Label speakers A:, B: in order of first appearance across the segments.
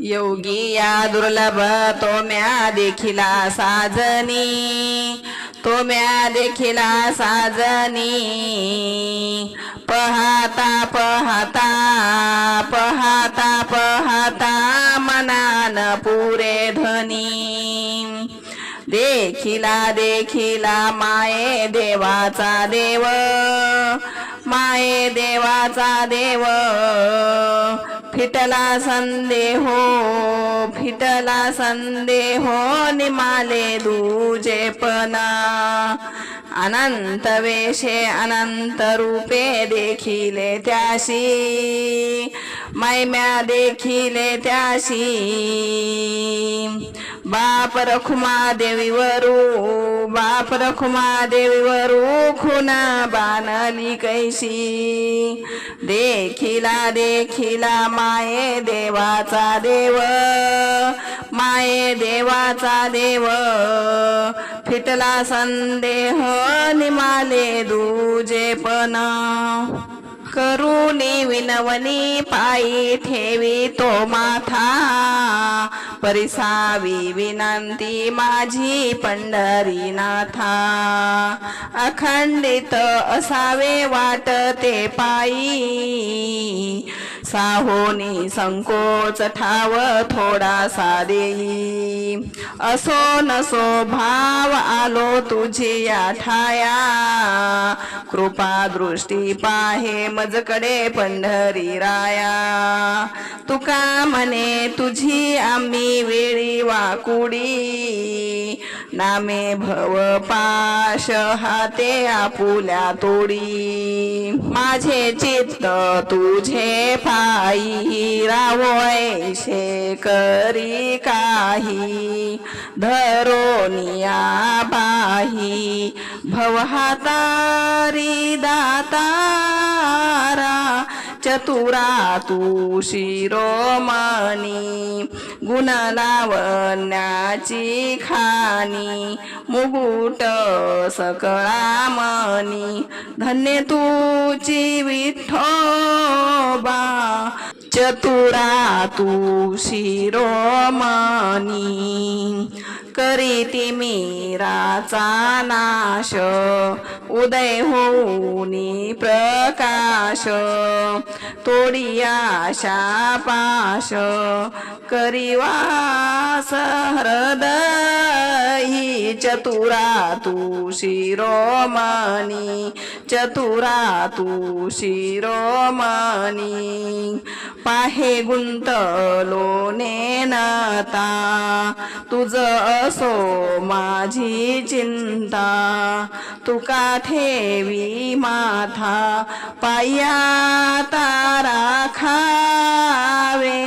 A: योगी या दुर्लभ तो म्या देखिला साजनी. तो म्या देखिला साजनी. पहाता पहाता पहाता पहाता मनान पुरे धनी देखिला देखिला माये देवाचा देव. माये देवाचा देव. फिटला संदेहो फिटला संदेहो निमाले दुजेपणा अनंत वेशे अनंत रूपे देखिले त्याशी। मैम्या देखिले त्याशी। बाप रखुमा देवीवरू बाप रखुमा देवीवरू खुना बानली कैसी. देखिला देखिला माये देवाचा देव माये देवाचा देव. फिटला संदेह निमाले दुजे पण. करुणी विनवनी पायी ठेवी तो माथा. परिसावी विनंती माझी पंढरीनाथा. अखंडित असावे वाटते पायी. साहोनी संकोच ठाव थोडासा देई. असो नसो भाव आलो तुझी या ठाया कृपा दृष्टी पाहे मजकडे पंढरी राया. तुका म्हणे तुझी आम्ही वेळी वाकुडी. नामे भव पाश हाते आपुल्या तोडी. माझे चित्त तुझे पायी रावोयशे करी काही. धरोनिया बाही भवहातारी दातारा. चतुरा तू शिरोमणी गुणलावण्याची खानी मुगुट सकळा मनी धन्य तुची विठोबा चतुरा तू शिरोमणी करीती मीराचा नाश. उदय होऊनी प्रकाश. तोडिया पाश. करिवास हृदय. चतुरा तू शिरोमणी चतुरा तू शिरोमणी पाहे गुंतलो नेनता तुझ असो माझी चिंता। तुका ठेवी माथा पाया तारा खावे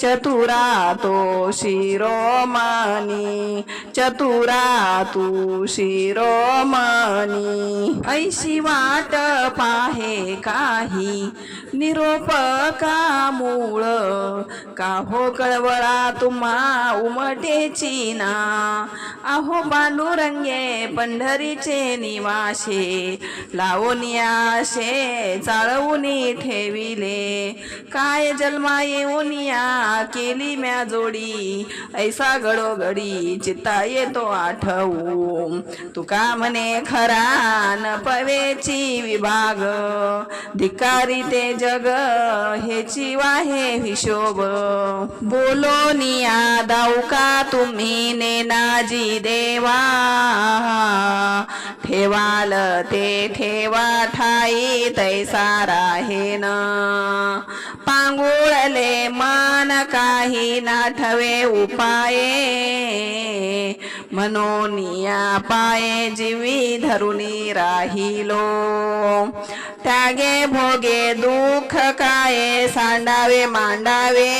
A: चतुरा तो शिरोमानी चतुरा तू शिरोमणी ऐशी वाट पाहे काही निरोप का मूळ? का हो कळवळा तुम्हा उमटेची ना? अहो बांडुरंगे पंढरीचे निवासे लावूनियाशे चाळवून ठेविले. काय जन्मा येऊनिया केली म्या जोडी? ऐसा घडोघडी चित्ता येतो आठवू. तुका म्हणे खरा न पवेची विभाग. धिकारी ते जग हेची वाहे हिशोब. बोलोनिया दाऊका तुम्ही नेनाजी देवा. ठेवाल ते ठेवा ठाई तैसा राहेन पांगुळले मान काही नाठवे उपाये. मनोनिया पाये जीवी धरुनी राहिलो. त्यागे भोगे दुःख काय सांडावे मांडावे.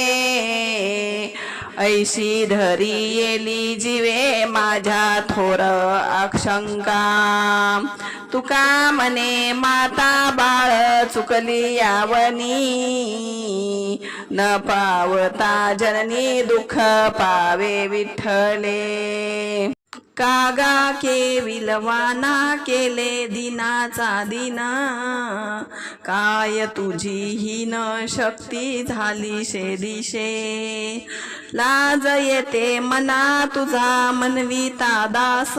A: ऐशी धरी येली जीवे माझ्या थोर आशंका तुका मने माता बाळ चुकली यावनी. न पावता जननी दुःख पावे विठ्ठले. कागा के विलवाना केले दिनाचा दिना. काय तुझी हीन शक्ती झाली शे दिशे. लाज येते मना तुझा मनविता दास.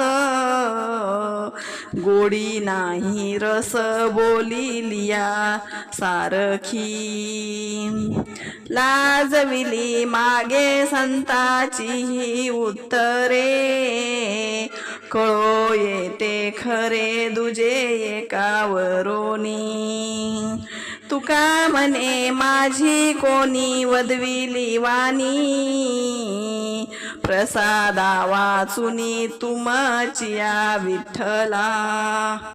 A: गोडी नाही रस बोलिलिया सारखी. लाजविली मागे संताची ही उत्तरे. कळो येते खरे दुजे एकावरोनी का म्हणे? माझी कोणी वदविली वाणी? प्रसादा वाचुनी तुमचिया विठ्ठला.